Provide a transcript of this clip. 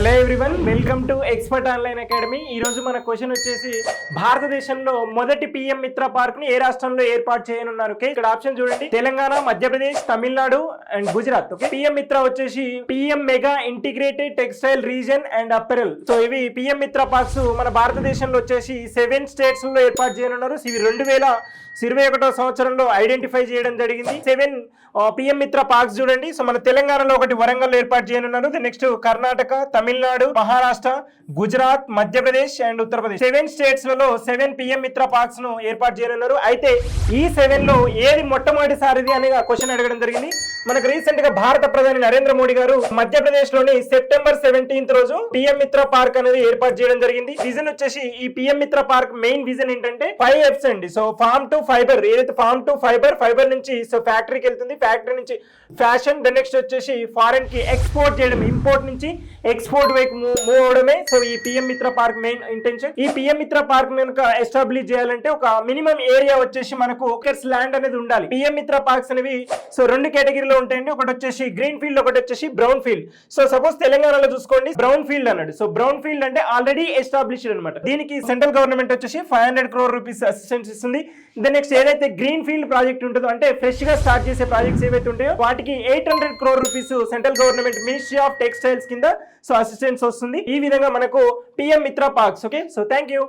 Hello everyone welcome to expert online academy. ఈ రోజు మన క్వశ్చన్ వచ్చేసి భారతదేశంలో మొదటి పిఎం మిత్ర పార్క్ని ఏ రాష్ట్రంలో ఏర్పాటు చేయనున్నారు? ఓకే ఇక్కడ ఆప్షన్ చూడండి. Telangana Madhya Pradesh Tamil Nadu and Gujarat. Okay PM Mitra వచ్చేసి PM mega integrated textile region and apparel so ఇవి పిఎం మిత్ర పార్క్స్ మన భారతదేశంలో వచ్చేసి సెవెన్ స్టేట్స్లో ఏర్పాటు చేయనున్నారు. ఇవి రెండు వేల ఇరవై ఒకటో సంవత్సరంలో ఐడెంటిఫై చేయడం జరిగింది. Seven uh, PM Mitra parks చూడండి. సో మన తెలంగాణలో ఒకటి వరంగల్ ఏర్పాటు చేయనున్నారు. Next Karnataka Tamil Nadu Maharashtra Gujarat Madhya Pradesh and Uttar Pradesh. Seven స్టేట్స్లలో seven PM Mitra పార్క్స్ను ఏర్పాటు చేయనున్నారు. అయితే ఈ సెవెన్లో ఏది మొట్టమొదటిసారిది అనే క్వశ్చన్ అడగడం జరిగింది. మనకు రీసెంట్గా భారత ప్రధాని నరేంద్ర మోడీ గారు మధ్యప్రదేశ్లోని సెప్టెంబర్ సెవెంటీన్త్ రోజు పిఎం మిత్ర పార్క్ అనేది ఏర్పాటు చేయడం జరిగింది. విజన్ వచ్చేసి ఈ PM Mitra park main vision ఏంటంటే ఫైవ్ ఎఫ్స్ అండి. సో ఫార్మ్ టు ఫైబర్ ఏదైతే ఫార్మ్ టు ఫైబర్ ఫైబర్ నుంచి సో ఫ్యాక్టరీకి వెళ్తుంది. ఫ్యాక్టరీ నుంచి ఫ్యాషన్ ద నెక్స్ట్ వచ్చేసి ఫారెన్కి ఎక్స్పోర్ట్ చేయడం. ఇంపోర్ట్ నుంచి ఎక్స్పోర్ట్ వైపు మూవ్ అవడమే సో ఈ PM Mitra park main intention ఈ పిఎం మిత్ర పార్క్ కనుక ఎస్టాబ్లిష్ చేయాలంటే ఒక మినిమం ఏరియా వచ్చేసి మనకు ఒకర్స్ ల్యాండ్ అనేది ఉండాలి. పిఎం మిత్ర పార్క్స్ అనేవి సో రెండు కేటగిరీలో ఉంటాయండి. ఒకటి వచ్చేసి గ్రీన్ ఫీల్డ్ ఒకటి వచ్చేసి బ్రౌన్ ఫీల్డ్ సో సపోజ్ తెలంగాణలో చూసుకోండి బ్రౌన్ ఫీల్డ్ అన్నాడు. సో బ్రౌన్ ఫీల్డ్ అంటే ఆల్రెడీ ఎస్టాబ్లిష్డ్ అనమాట దీనికి సెంట్రల్ గవర్నమెంట్ వచ్చేసి five hundred crore rupees assistance ఇస్తుంది. ద నెక్స్ట్ ఏదైతే గ్రీన్ ఫీల్డ్ ప్రాజెక్ట్ ఉంటుందో అంటే ఫ్రెష్గా స్టార్ట్ చేసే ప్రాజెక్ట్స్ ఏవైతే ఉంటాయో వాటికి eight hundred crore rupees central government ministry of textiles కింద సో అసిస్టెన్స్ వస్తుంది. ఈ విధంగా మనకు PM Mitra parks okay so thank you